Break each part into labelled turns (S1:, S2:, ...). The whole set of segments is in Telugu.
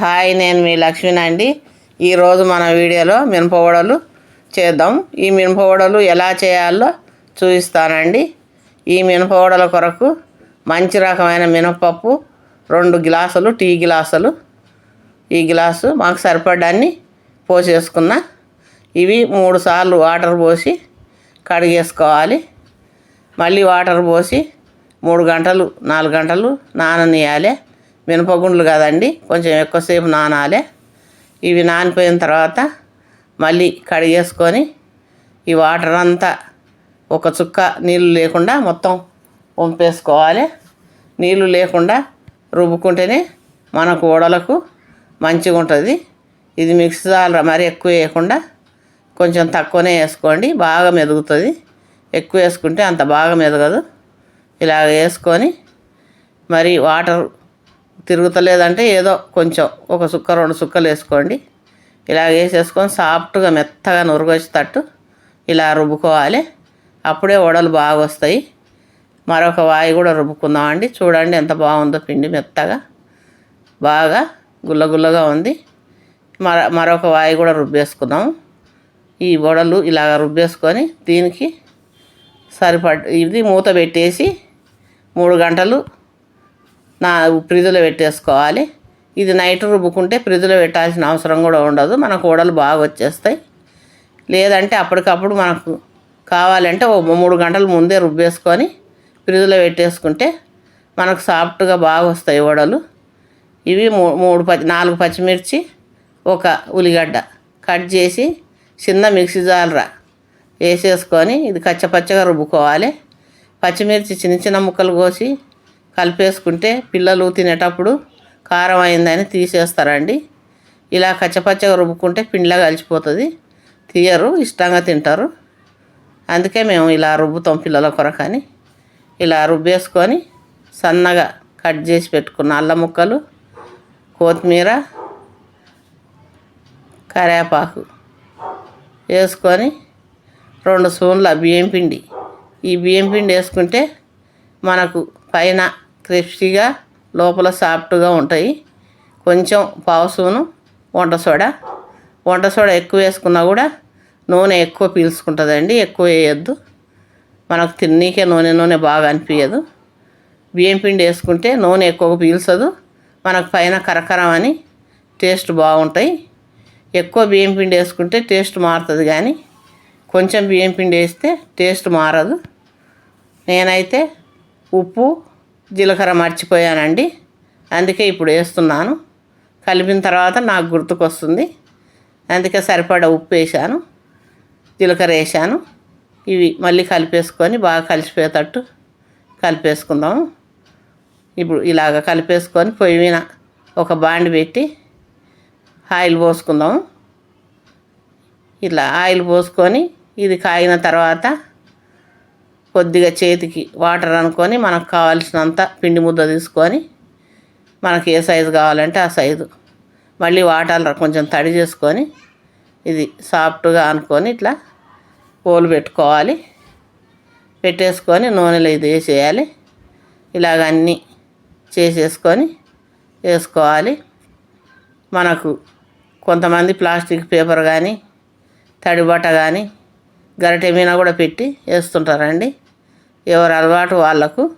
S1: హాయ్ నేను మీ లక్ష్మిని అండి. ఈరోజు మన వీడియోలో మినపవడలు చేద్దాం. ఈ మినపవడలు ఎలా చేయాలో చూపిస్తానండి. ఈ మినపవడల కొరకు మంచి రకమైన మినపప్పు రెండు గ్లాసులు టీ గ్లాసులు. ఈ గ్లాసు మాకు సరిపడాన్ని పోసేసుకున్న. ఇవి మూడు సార్లు వాటర్ పోసి కడిగేసుకోవాలి. మళ్ళీ వాటర్ పోసి మూడు గంటలు నాలుగు గంటలు నాననియాలి. మినపగుండ్లు కదండి. కొంచెం ఎక్కువసేపు నానాలి. ఇవి నానిపోయిన తర్వాత మళ్ళీ కడిగేసుకొని ఈ వాటర్ అంతా ఒక చుక్క నీళ్ళు లేకుండా మొత్తం వంపేసుకోవాలి. నీళ్ళు లేకుండా రుబ్బుకుంటేనే మనకు కూడలకు మంచిగా ఉంటుంది. ఇది మిక్సీ జార్ మరి ఎక్కువ వేయకుండా కొంచెం తక్కువనే వేసుకోండి. బాగా మెదుగుతుంది. ఎక్కువ వేసుకుంటే అంత బాగా మెదగదు. ఇలా వేసుకొని మరి వాటర్ తిరుగుతలేదంటే ఏదో కొంచెం ఒక సుక్క రెండు సుక్కలు వేసుకోండి. ఇలా వేసేసుకొని సాఫ్ట్గా మెత్తగా నురగొచ్చేటట్టు ఇలా రుబ్బుకోవాలి. అప్పుడే వడలు బాగా వస్తాయి మరొక వాయి కూడా రుబ్బుకుందామండి. చూడండి ఎంత బాగుందో పిండి మెత్తగా బాగా గుల్లగుల్లగా ఉంది. మర మరొక వాయి కూడా రుబ్బేసుకుందాం. ఈ వడలు ఇలాగ రుబ్బేసుకొని దీనికి సరిపడ ఇది మూత పెట్టేసి మూడు గంటలు నా ఫ్రిడ్జ్లో పెట్టేసుకోవాలి. ఇది నైట్ రుబ్బుకుంటే ఫ్రిడ్జ్లో పెట్టాల్సిన అవసరం కూడా ఉండదు. మన కూడలు బాగా వచ్చేస్తాయి. లేదంటే అప్పటికప్పుడు మనకు కావాలంటే ఓ మూడు గంటల ముందే రుబ్బేసుకొని ఫ్రిడ్జ్లో పెట్టేసుకుంటే మనకు సాఫ్ట్గా బాగా వస్తాయి వడలు ఇవి మూ- మూడు పచ్చి నాలుగు పచ్చిమిర్చి ఒక ఉల్లిగడ్డ కట్ చేసి చిన్న మిక్సీ జాలరా వేసేసుకొని ఇది కచ్చపచ్చగా రుబ్బుకోవాలి. పచ్చిమిర్చి చిన్న చిన్న ముక్కలు కోసి కలిపేసుకుంటే పిల్లలు తినేటప్పుడు కారం అయిందని తీసేస్తారండి. ఇలా కచ్చపచ్చగా రుబ్బుకుంటే పిండిలా కలిసిపోతుంది. తీయరు ఇష్టంగా తింటారు. అందుకే మేము ఇలా రుబ్బుతాం పిల్లల కొరకని. ఇలా రుబ్బేసుకొని సన్నగా కట్ చేసి పెట్టుకున్న అల్లం ముక్కలు కొత్తిమీర కరేపాకు వేసుకొని రెండు స్పూన్ల బియ్యం పిండి. ఈ బియ్యం పిండి వేసుకుంటే మనకు పైన క్రిస్పీగా లోపల సాఫ్ట్గా ఉంటాయి. కొంచెం పావుసూను వంట సోడా. వంట సోడా ఎక్కువ వేసుకున్నా కూడా నూనె ఎక్కువ పీల్చుకుంటుందండి. ఎక్కువ వేయద్దు. మనకు తిన్నీకే నూనె నూనె బాగా అనిపించదు బియ్యం పిండి వేసుకుంటే నూనె ఎక్కువ పీల్చదు. మనకు పైన కరకరం అని టేస్ట్ బాగుంటాయి. ఎక్కువ బియ్యం పిండి వేసుకుంటే టేస్ట్ మారుతుంది కానీ కొంచెం బియ్యం పిండి వేస్తే టేస్ట్ మారదు. నేనైతే ఉప్పు జీలకర్ర మర్చిపోయానండి. అందుకే ఇప్పుడు వేస్తున్నాను. కలిపిన తర్వాత నాకు గుర్తుకొస్తుంది. అందుకే సరిపడా ఉప్పు వేసాను జీలకర్ర వేసాను ఇవి మళ్ళీ కలిపేసుకొని బాగా కలిసిపోయేటట్టు కలిపేసుకుందాము. ఇప్పుడు ఇలాగ కలిపేసుకొని పొయ్యి మీద ఒక బాండి పెట్టి ఆయిల్ పోసుకుందాము. ఇలా ఆయిల్ పోసుకొని ఇది కాగిన తర్వాత కొద్దిగా చేతికి వాటర్ అనుకొని మనకు కావాల్సినంత పిండి ముద్ద తీసుకొని మనకి ఏ సైజు కావాలంటే ఆ సైజు. మళ్ళీ వాటర్ కొంచెం తడి చేసుకొని ఇది సాఫ్ట్గా అనుకొని ఇట్లా పోలు పెట్టుకోవాలి. పెట్టేసుకొని నూనెలో ఇది వేసేయాలి. ఇలాగ అన్నీ చేసేసుకొని వేసుకోవాలి. మనకు కొంతమంది ప్లాస్టిక్ పేపర్ కానీ తడి బట్ట కానీ గరిటె మీన కూడా పెట్టి వేస్తుంటారండి. ఎవరి అలవాటు వాళ్ళకు.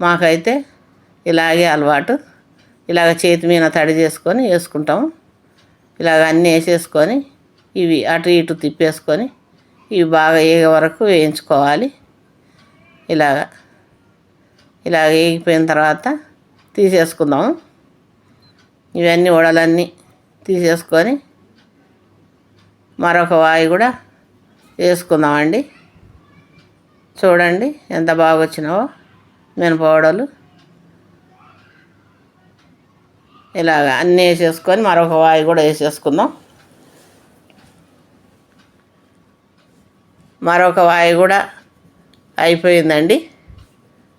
S1: మాకైతే ఇలాగే అలవాటు. ఇలాగ చేతి మీద తడి చేసుకొని వేసుకుంటాము. ఇలాగ అన్నీ వేసేసుకొని ఇవి అటు ఇటు తిప్పేసుకొని ఇవి బాగా వేగే వరకు వేయించుకోవాలి. ఇలాగ. ఇలాగ వేగిపోయిన తర్వాత తీసేసుకుందాము. ఇవన్నీ వడలన్నీ తీసేసుకొని మరొక వాయి కూడా వేసుకుందామండి. చూడండి ఎంత బాగా వచ్చినావో మినపవడలు ఇలాగ అన్నీ వేసేసుకొని మరొక వాయి కూడా వేసేసుకుందాం. మరొక వాయి కూడా అయిపోయిందండి.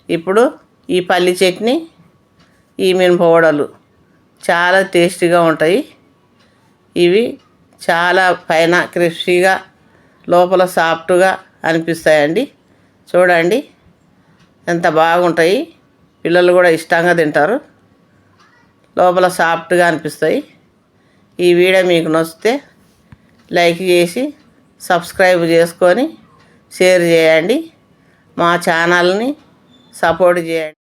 S1: ఇప్పుడు ఈ పల్లి చట్నీ ఈ మినపవడలు చాలా టేస్టీగా ఉంటాయి. ఇవి చాలా పైన క్రిస్పీగా లోపల సాఫ్ట్గా అనిపిస్తాయండి. చూడండి. ఎంత బాగుంటాయి. పిల్లలు కూడా ఇష్టంగా తింటారు. లోపల సాఫ్ట్గా అనిపిస్తాయి. ఈ వీడియో మీకు నచ్చితే లైక్ చేసి సబ్స్క్రైబ్ చేసుకొని షేర్ చేయండి. మా ఛానల్ని సపోర్ట్ చేయండి.